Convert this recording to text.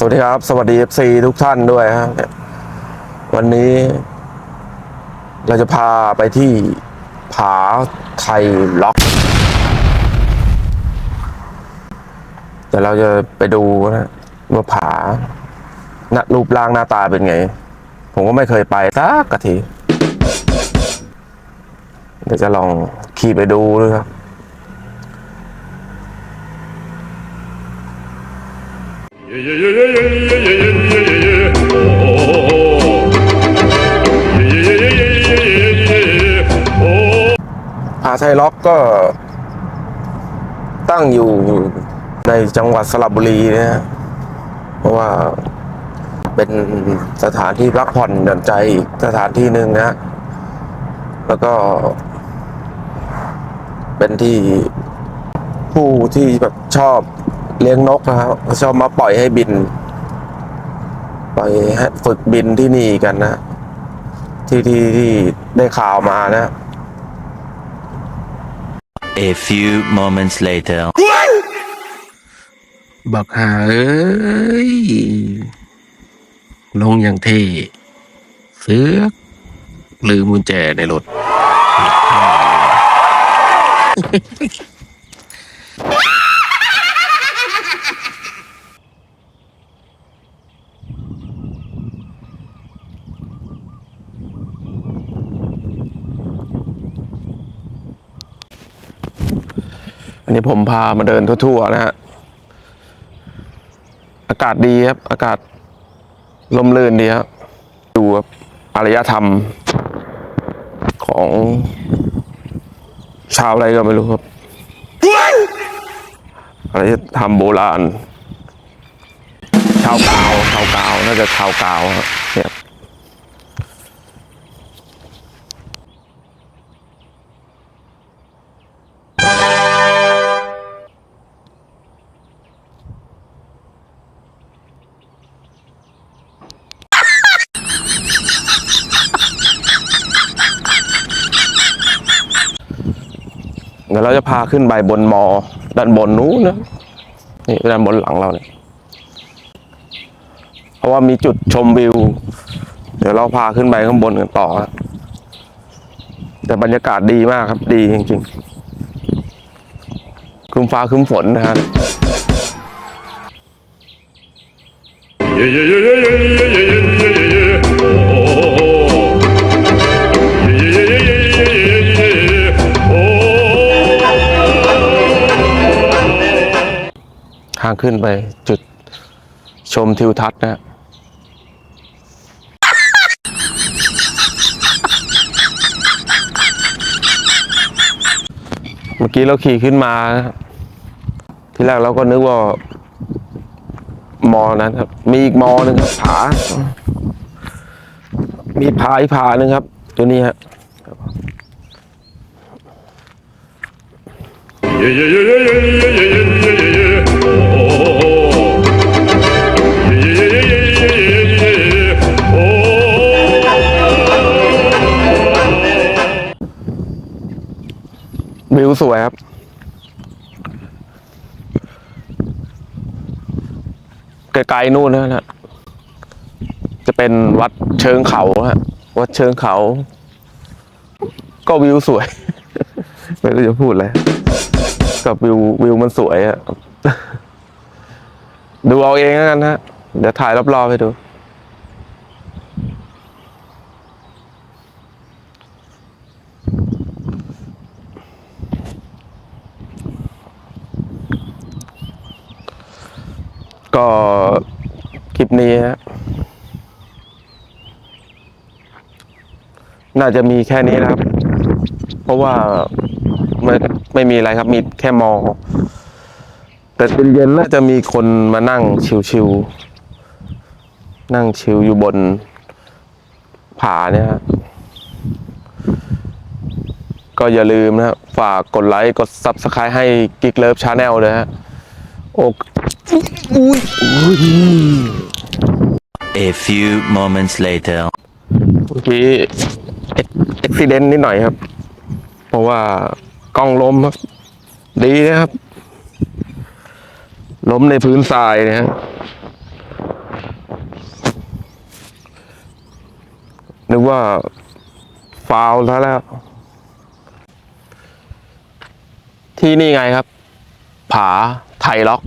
สวัสดีครับ สวัสดี FC ทุกท่านด้วยฮะเนี่ยวันนี้ เราจะพาไปที่ผาไทยล็อก แต่เราจะไปดูนะว่าผาหน้ารูปร่างหน้าตาเป็นไง ผมก็ไม่เคยไปสักกะที เดี๋ยวจะลองขี่ไปดูด้วยครับ ผาไทยล็อกก็ตั้งอยู่ในจังหวัดสระบุรีนะฮะเพราะว่าเป็นสถานที่พักผ่อนหย่อนใจอีกสถานที่หนึ่งนะ แล้วก็ เป็นที่ผู้ที่แบบชอบ เลี้ยงนกนะครับชอบมาปล่อยให้บิน ปล่อยให้ฝึกบินที่นี่กันนะ ที่ที่ที่ได้ข่าวมานะ A few moments later. บักหาเอ้ย ลงอย่างเท่เสือกลืมกุญแจในรถ อันนี้ผมพามาเดินทั่วๆนะฮะ อากาศดีครับ อากาศลมลื่นดีครับ ดูครับอารยธรรมของชาวอะไรก็ไม่รู้ครับอารยธรรมโบราณ ชาวกาว ชาวกาว น่าจะชาวกาวครับเนี่ย ดี๋ยวเราจะพาขึ้นไปบนมอด้านบนนู้นนะนี่ด้านบนหลังเราเนี่ยเพราะว่ามีจุดชมวิว เดี๋ยวเราพาขึ้นไปข้างบนกันต่อนะแต่บรรยากาศดีมากครับ ดีจริงๆครึ้มฟ้าครึ้มฝนนะฮะางขึ้นไปจุดชมทิวทัศน์นะเมื่อกี้เราขี่ขึ้นมาที่แรกเราก็นึกว่ามอนั้นครับ มีอีกมอหนึ่งครับผา มีผาอีกผาหนึ่งครับ ตัวนี้ฮะ วิวสวยครับ ไกลๆนู่นนะฮะจะเป็นวัดเชิงเขาฮะ วัดเชิงเขา ก็วิวสวย ไม่รู้จะพูดอะไร กับวิววิวมันสวยอะดูเอาเองแล้วกันฮะ เดี๋ยวถ่ายรอบๆให้ดูก็คลิปนี้ฮะน่าจะมีแค่นี้นะครับ เพราะว่า ไม่ไม่มีอะไรครับ มีแค่มอ แต่เป็นเย็นๆน่าจะมีคนมานั่งชิวๆนั่งชิวอยู่บนผาเนี่ยฮะก็อย่าลืมนะครับฝากกดไลค์กด Subscribe ให้กิ๊กเลิฟชาแนลเลยฮะโอ้ A few moments later. เมื่อกี้เอ็กซิเดนต์นิดหน่อยครับ เพราะว่า กล้องล้มครับ ดีนะครับ ล้มในพื้นทรายนะฮะนึกว่าฟาวซะแล้ว ที่นี่ไงครับ ผาไทยล็อก